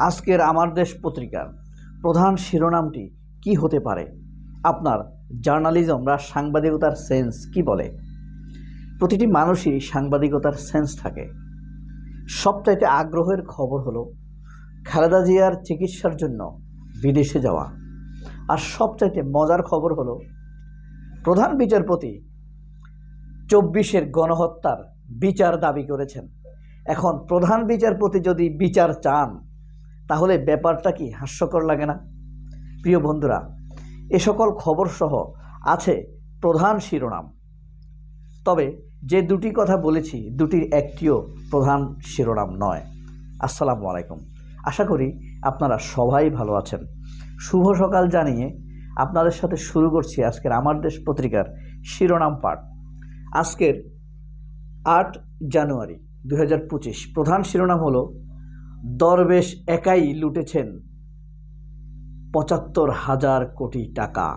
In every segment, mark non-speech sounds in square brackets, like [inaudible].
আজকের আমার দেশ পত্রিকার প্রধান শিরোনামটি কি হতে পারে? আপনার জার্নালিজম বা সাংবাদিকতার সেন্স কি বলে? প্রতিটি মানুষই সাংবাদিকতার সেন্স থাকে। সবচাইতে আগ্রহের খবর হলো খালেদা জিয়ার চিকিৎসার জন্য বিদেশে যাওয়া। আর সবচাইতে মজার খবর হলো প্রধান বিচারপতি চব্বিশের গণহত্যার বিচার দাবি করেছেন। এখন প্রধান বিচারপতি যদি বিচার চান তাহলে ব্যাপারটা কি হাস্যকর লাগে না? প্রিয় বন্ধুরা, এ সকল খবর সহ আছে প্রধান শিরোনাম। তবে যে দুটি কথা বলেছি, দুটির একটিও প্রধান শিরোনাম নয়। আসসালামু আলাইকুম। আশা করি আপনারা সবাই ভালো আছেন। শুভ সকাল জানিয়ে আপনাদের সাথে শুরু করছি আজকের আমার দেশ পত্রিকার শিরোনাম পাঠ। আজকের আট জানুয়ারি দু হাজার পঁচিশ প্রধান শিরোনাম হলো দরবেশ একাই লুটেছেন। পঁচাত্তর হাজার কোটি টাকা।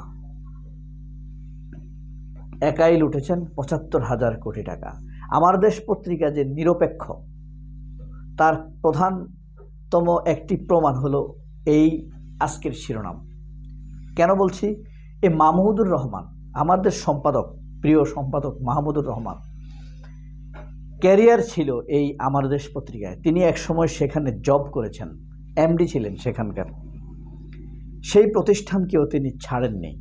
একাই লুটেছেন পঁচাত্তর হাজার কোটি টাকা। আমার দেশ পত্রিকা যে নিরপেক্ষ, তার প্রধানতম একটি প্রমাণ হলো এই আজকের শিরোনাম। কেন বলছি? এ মাহমুদুর রহমান আমাদের সম্পাদক, প্রিয় সম্পাদক মাহমুদুর রহমান ক্যারিয়ার ছিল এই আমার দেশ পত্রিকায়। তিনি একসময় সেখানে জব করেছেন, এমডি ছিলেন সেখানকার। সেই প্রতিষ্ঠানকেও তিনি ছাড়েননি।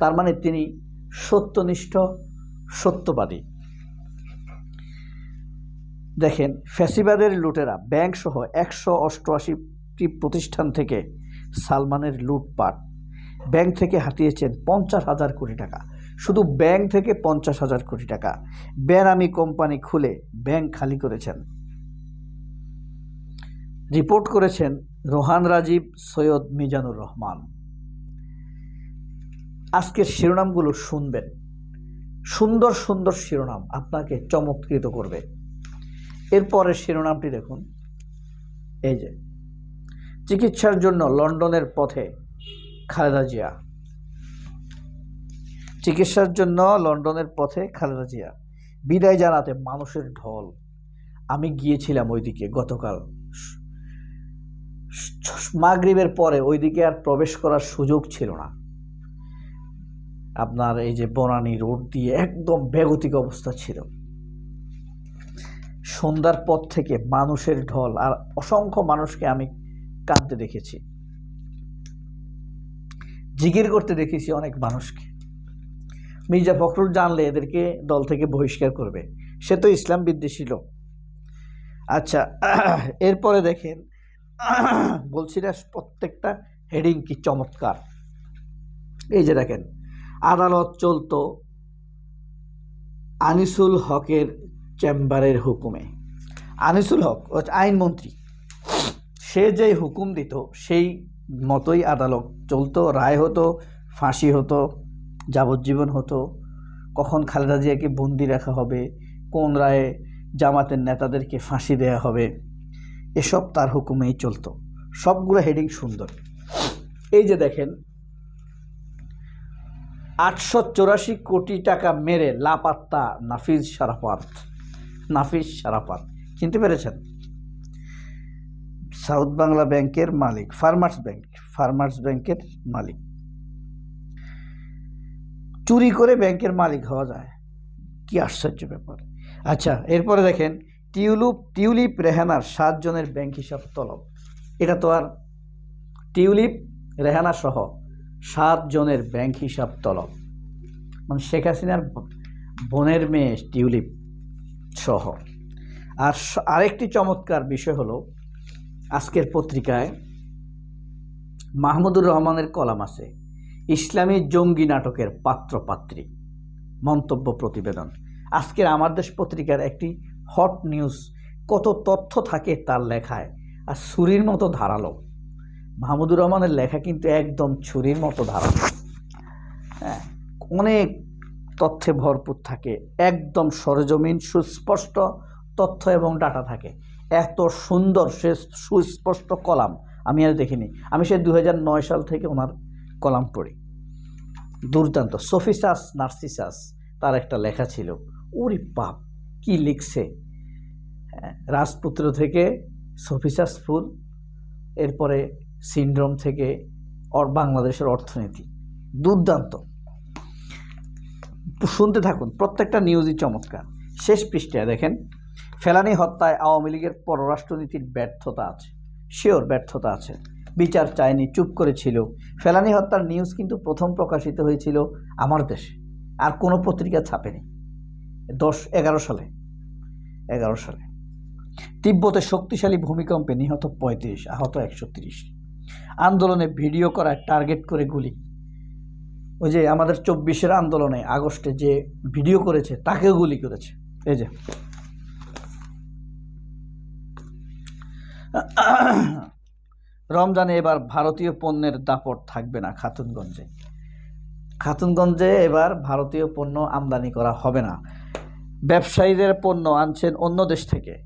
তার মানে তিনি সত্যনিষ্ঠ, সত্যবাদী। দেখেন, ফ্যাসিবাদের লুটেরা ব্যাংক সহ একশো অষ্টআশিটি প্রতিষ্ঠান থেকে সালমানের লুটপাট। ব্যাংক থেকে হাতিয়েছেন পঞ্চাশ হাজার কোটি টাকা। শুধু ব্যাংক থেকে পঞ্চাশ হাজার কোটি টাকা। বেনামি কোম্পানি খুলে ব্যাংক খালি করেছেন। রিপোর্ট করেছেন রোহান রাজীব, সৈয়দ মিজানুর রহমান। আজকের শিরোনামগুলো শুনবেন। সুন্দর সুন্দর শিরোনাম আপনাকে চমৎকৃত করবে। এরপরের শিরোনামটি দেখুন। এই যে, চিকিৎসার জন্য লন্ডনের পথে খালেদা জিয়া। চিকিৎসার জন্য লন্ডনের পথে খালেদা জিয়া। বিদায় জানাতে মানুষের ঢল। আমি গিয়েছিলাম ওইদিকে গতকাল। মাগরিবের পরে ওইদিকে আর প্রবেশ করার সুযোগ ছিল না। আপনার এই যে বনানী রোড দিয়ে একদম বেগতিক অবস্থা ছিল। সন্ধ্যার পর থেকে মানুষের ঢল আর অসংখ্য মানুষকে আমি কাঁদতে দেখেছি। জিগির করতে দেখেছি অনেক মানুষকে। মির্জা ফখরুল জানলে এদেরকে দল থেকে বহিষ্কার করবে। সে তো ইসলাম বিদ্বেষী লোক। আচ্ছা [clears throat] এরপরে দেখেন, [clears throat] বলছি না, প্রত্যেকটা হেডিং কি চমৎকার। এই যে দেখেন, আদালত চলতো আনিসুল হকের চেম্বারের হুকুমে। আনিসুল হক আইনমন্ত্রী। সে যে হুকুম দিত, সেই মতোই আদালত চলতো, রায় হতো, ফাঁসি হতো যাবজ্জীবন হতো, কখন খালেদা জিয়াকে বন্দি রাখা হবে, কোন রায়ে জামাতের নেতাদেরকে ফাঁসি দেয়া হবে, এসব তার হুকুমেই চলতো। সবগুলো হেডিং সুন্দর। এই যে দেখেন, আটশো চৌরাশি কোটি টাকা মেরে লাপাত্তা নাফিজ সারাপাত নাফিজ সারাপাত চিনতে পেরেছেন? সাউথ বাংলা ব্যাংকের মালিক, ফার্মার্স ব্যাংক, ফার্মার্স ব্যাংকের মালিক। চুরি করে ব্যাংকের মালিক হওয়া যায়। কি আশ্চর্য ব্যাপার। আচ্ছা এরপরে দেখেন, টিউলিপ টিউলিপ রেহানার সাতজনের ব্যাংক হিসাব তলব। এটা তো আর টিউলিপ, রেহানা সহ সাতজনের ব্যাংক হিসাব তলব। মানে শেখ হাসিনার বোনের মেয়ে টিউলিপ সহ। আর আরেকটি চমৎকার বিষয় হলো, আজকের পত্রিকায় মাহমুদুর রহমানের কলাম আছে। ইসলামী জঙ্গি নাটকের পাত্র পাত্রী মন্তব্য প্রতিবেদন। আজকের আমার দেশ পত্রিকার একটি হট নিউজ, কত তথ্য থাকে তার লেখায়, আর ছুরির মতো ধারালো। মাহমুদুর রহমানের লেখা কিন্তু একদম ছুরির মতো ধারালো। হ্যাঁ অনেক তথ্যে ভরপুর থাকে, একদম সরজমিন সুস্পষ্ট তথ্য এবং ডাটা থাকে। এত সুন্দর সে সুস্পষ্ট কলাম, আমি আর দেখিনি। আমি সে দু সাল থেকে ওনার কলাম পড়ি দুর্দান্ত। সফিসাস নার্সিসাস তার একটা লেখা ছিল ওরে পাপ কি লিখছে? হ্যাঁ, রাজপুত্র থেকে সফিসাস ফুল এরপরে সিন্ড্রোম থেকে বাংলাদেশের অর্থনীতি। দুর্দান্ত। শুনতে থাকুন প্রত্যেকটা নিউজই চমৎকার। শেষ পৃষ্ঠায় দেখেন ফেলানি হত্যায় আওয়ামী লীগের পররাষ্ট্রনীতির ব্যর্থতা আছে। শিওর ব্যর্থতা আছে। বিচার চায়নি, চুপ করেছিল। ফেলানি হত্যার নিউজ কিন্তু প্রথম প্রকাশিত হয়েছিল আমার দেশে। আর কোনো পত্রিকা ছাপেনি। দশ, এগারো সালে। এগারো সালে। তিব্বতে শক্তিশালী ভূমিকম্পে নিহত পঁয়ত্রিশ, আহত একশো তিরিশ। আন্দোলনে ভিডিও করায় টার্গেট করে গুলি। ওই যে আমাদের চব্বিশের আন্দোলনে আগস্টে যে ভিডিও করেছে, তাকেও গুলি করেছে। এই যে। রমজানে এবার ভারতীয় পণ্যের দাপট থাকবে না খাতুনগঞ্জে। খাতুনগঞ্জে এবার ভারতীয় পণ্য আমদানি করা হবে না। ব্যবসায়ীদের পণ্য আনছেন অন্য দেশ থেকে।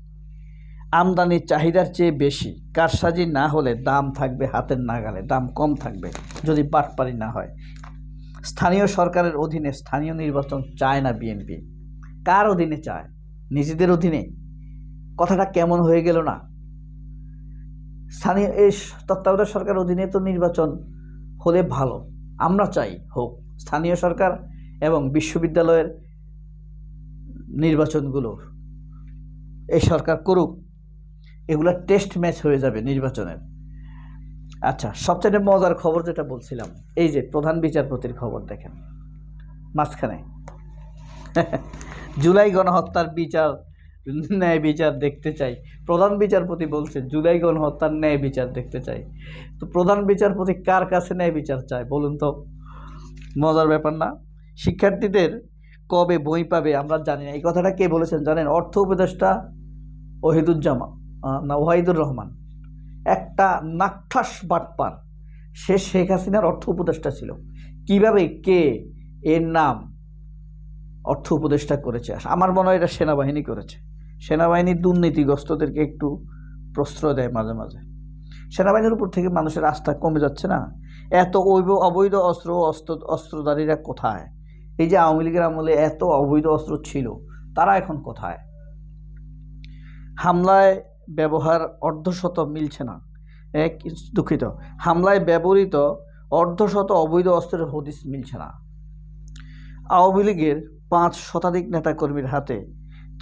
আমদানির চাহিদার চেয়ে বেশি। কারসাজি না হলে দাম থাকবে হাতের নাগালে, দাম কম থাকবে যদি বাটপারি না হয়। স্থানীয় সরকারের অধীনে স্থানীয় নির্বাচন চায় না বিএনপি। কার অধীনে চায়? নিজেদের অধীনে? কথাটা কেমন হয়ে গেল না? স্থানীয় এই তত্ত্বাবধায়ক সরকার অধীনে তো নির্বাচন হলে ভালো। আমরা চাই হোক স্থানীয় সরকার এবং বিশ্ববিদ্যালয়ের নির্বাচনগুলো এই সরকার করুক। এগুলো টেস্ট ম্যাচ হয়ে যাবে নির্বাচনের। আচ্ছা সবচেয়ে মজার খবর যেটা বলছিলাম, এই যে প্রধান বিচারপতির খবর দেখেন। মাঝখানে। [laughs] জুলাই গণহত্যার বিচার [laughs] ন্যায় বিচার দেখতে চাই। প্রধান বিচারপতি বলছে জুলাই গণহত্যার ন্যায় বিচার দেখতে চাই। তো প্রধান বিচারপতি কার কাছে ন্যায় বিচার চায় বলুন তো? মজার ব্যাপার না। শিক্ষার্থীদের কবে বই পাবে আমরা জানি না। এই কথাটা কে বলেছেন জানেন? অর্থ উপদেষ্টা ওহিদুজ্জামা না, ওয়াহিদুর রহমান। একটা নাক্ষাস বাটপান সে শেখ হাসিনার অর্থ উপদেষ্টা ছিল। কীভাবে কে, এর নাম অর্থ উপদেষ্টা করেছে? আমার মনে হয় এটা সেনাবাহিনী করেছে। সেনাবাহিনী দুর্নীতিগ্রস্তদেরকে একটু প্রশ্রয় দেয় মাঝে মাঝে। সেনাবাহিনীর উপর থেকে মানুষের আস্থা কমে যাচ্ছে না। এত অবৈধ অবৈধ অস্ত্র অস্ত্র, অস্ত্রধারীরা কোথায়? এই যে আওয়ামী লীগের আমলে এত অবৈধ অস্ত্র ছিল, তারা এখন কোথায়? হামলায় ব্যবহার অর্ধশত মিলছে না। এক দুঃখিত। হামলায় ব্যবহৃত অর্ধশত অবৈধ অস্ত্রের হদিস মিলছে না। আওয়ামী লীগের পাঁচ শতাধিক নেতাকর্মীর হাতে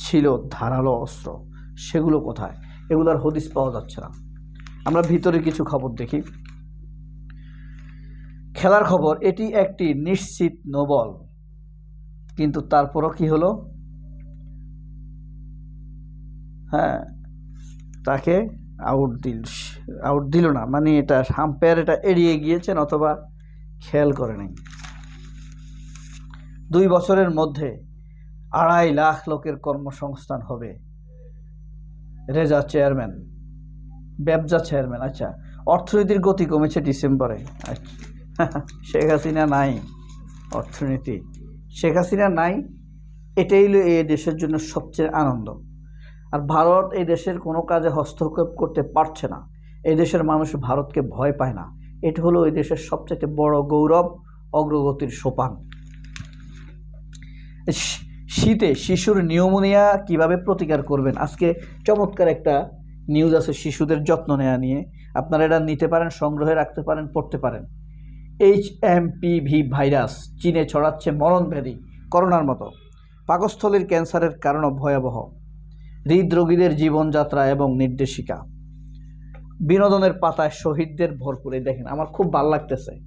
ছিল ধারালো অস্ত্র। সেগুলো কোথায়? এগুলোর হদিস পাওয়া যাচ্ছে না। আমরা ভিতরে কিছু খবর দেখি। খেলার খবর, এটি একটি নিশ্চিত নোবল। কিন্তু তারপরও কি হলো? হ্যাঁ তাকে আউট দিল আউট দিল না। মানে এটা হাম্পায়ার এটা এড়িয়ে গিয়েছেন অথবা খেয়াল করে নাই দুই বছরের মধ্যে আড়াই লাখ লোকের কর্মসংস্থান হবে। রেজা চেয়ারম্যান, ব্যবসা চেয়ারম্যান আচ্ছা অর্থনীতির গতি কমেছে ডিসেম্বরে। আচ্ছা [laughs] শেখ হাসিনা নাই অর্থনীতি। শেখ হাসিনা নাই, এটাই হলো এই দেশের জন্য সবচেয়ে আনন্দ। আর ভারত এই দেশের কোনো কাজে হস্তক্ষেপ করতে পারছে না। এই দেশের মানুষ ভারতকে ভয় পায় না। এটা হলো এই দেশের সবচেয়ে বড় গৌরব, অগ্রগতির সোপান। শীতে শিশুর নিউমোনিয়া কীভাবে প্রতিকার করবেন? আজকে চমৎকার একটা নিউজ আছে শিশুদের যত্ন নেওয়া নিয়ে। আপনারা এটা নিতে পারেন, সংগ্রহে রাখতে পারেন, পড়তে পারেন। এইচ এম ভি ভাইরাস চীনে ছড়াচ্ছে মরণব্যাধি, করোনার মতো। পাকস্থলীর ক্যান্সারের কারণও ভয়াবহ। হৃদরোগীদের জীবনযাত্রা এবং নির্দেশিকা। বিনোদনের পাতায় শহীদদের ভরপুরে দেখেন, আমার খুব ভালো লাগতেছে।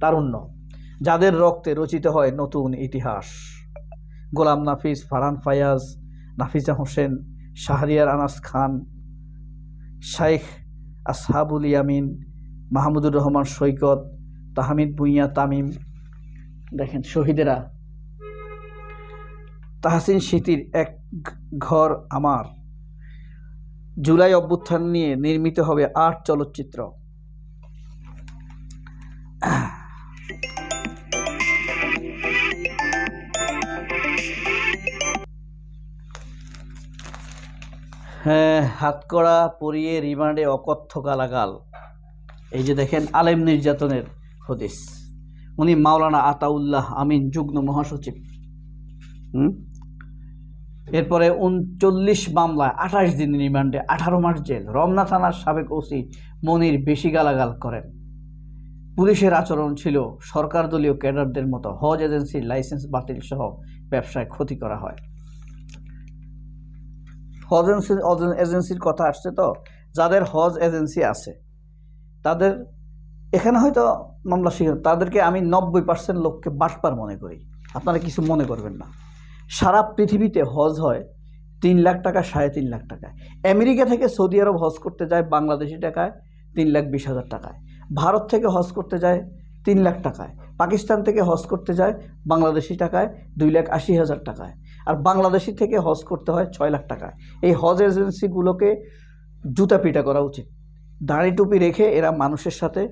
তারুণ্য। যাদের রক্তে রচিত হয় নতুন ইতিহাস। গোলাম নাফিস, ফারহান ফায়াজ, নাফিজা হোসেন, শাহরিয়ার আনাস খান, শাইখ আসহাবুল ইয়ামিন, মাহমুদুর রহমান সৈকত, তাহমিদ ভুঁইয়া তামিম। দেখেন, শহীদেরা। তাহসিন স্মৃতির এক ঘর আমার। জুলাই অভ্যুত্থান নিয়ে নির্মিত হবে আট চলচ্চিত্র। হাতকড়া পরিয়ে রিমান্ডে অকথ্য গালাগাল। এই যে দেখেন আলেম নির্যাতনের হদিস। উনি মাওলানা আতাউল্লাহ আমিন, যুগ্ম মহাসচিব। এরপরে উনচল্লিশ মামলায় আঠাশ দিন রিমান্ডে, আঠারো মাস জেল। রমনা থানার সাবেক ওসি মনির বেশি গালাগাল করেন। পুলিশের আচরণ ছিল সরকার দলীয় ক্যাডারদের মতো, হজ এজেন্সির লাইসেন্স বাতিল সহ ব্যবসায় ক্ষতি করা হয়। হজ এজেন্সি- হজ এজেন্সির কথা আসছে তো? যাদের হজ এজেন্সি আছে, তাদের এখানে হয়তো মামলা শিখে তাদেরকে আমি নব্বই পার্সেন্ট লোককে বাটপার মনে করি। আপনারা কিছু মনে করবেন না। সারা পৃথিবীতে হজ হয় তিন লাখ টাকা, সাড়ে তিন লাখ টাকায় আমেরিকা থেকে সৌদি আরব হজ করতে যায় বাংলাদেশি টাকায় তিন লাখ বিশ হাজার টাকায়। ভারত থেকে হজ করতে যায় তিন লাখ টাকায়। পাকিস্তান থেকে হজ করতে যায় বাংলাদেশি টাকায় দুই লাখ আশি হাজার টাকায়। আর বাংলাদেশি থেকে হজ করতে হয় ছয় লাখ টাকা। এই হজ এজেন্সিগুলোকে জুতা পিটা করা উচিত। দাড়ি টুপি রেখে এরা মানুষের সাথে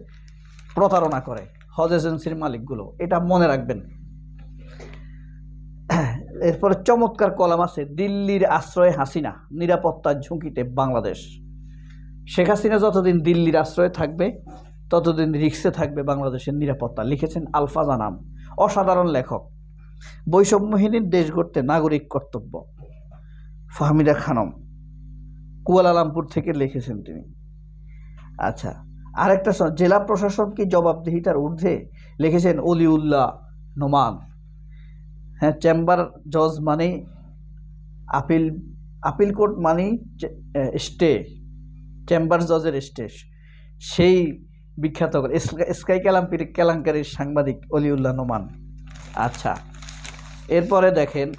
প্রতারণা করে, হজ এজেন্সির মালিকগুলো। এটা মনে রাখবেন। এরপরে চমৎকার কলাম আছে, দিল্লির আশ্রয়ে হাসিনা, নিরাপত্তার ঝুঁকিতে বাংলাদেশ। শেখ হাসিনা যতদিন দিল্লির আশ্রয়ে থাকবে, ততদিন রিক্সে থাকবে বাংলাদেশের নিরাপত্তা। লিখেছেন আলফাজা নাম। অসাধারণ লেখক। বৈষম্যহীন দেশ গড়তে নাগরিক কর্তব্য। ফাহমিদা খানম, কুয়ালালামপুর থেকে লিখেছেন তিনি। আচ্ছা আরেকটা জেলা প্রশাসন কি জবাবদিহিতার ঊর্ধ্বে? লিখেছেন অলিউল্লাহ নোমান। হ্যাঁ চেম্বার জজ মানে আপিল আপিল কোর্ট মানে স্টে, চেম্বার জজের স্টে। সেই বিখ্যাত স্কা- স্কাই, কেলাম্পির কেলাঙ্কারির সাংবাদিক অলিউল্লাহ নোমান। আচ্ছা এরপরে দেখেন,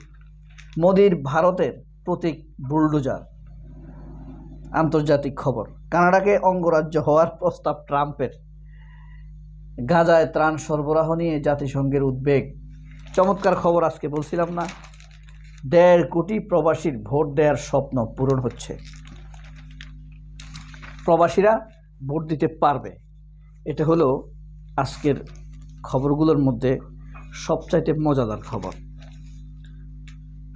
মোদির ভারতের প্রতীক বুলডোজার। আন্তর্জাতিক খবর, কানাডাকে অঙ্গরাজ্য হওয়ার প্রস্তাব ট্রাম্পের। গাজায় ত্রাণ সরবরাহ নিয়ে জাতিসংঘের উদ্বেগ। চমৎকার খবর, আজকে বলছিলাম না, দেড় কোটি প্রবাসীর ভোট দেওয়ার স্বপ্ন পূরণ হচ্ছে। প্রবাসীরা ভোট দিতে পারবে। এটা হলো আজকের খবরগুলোর মধ্যে সবচাইতে মজাদার খবর।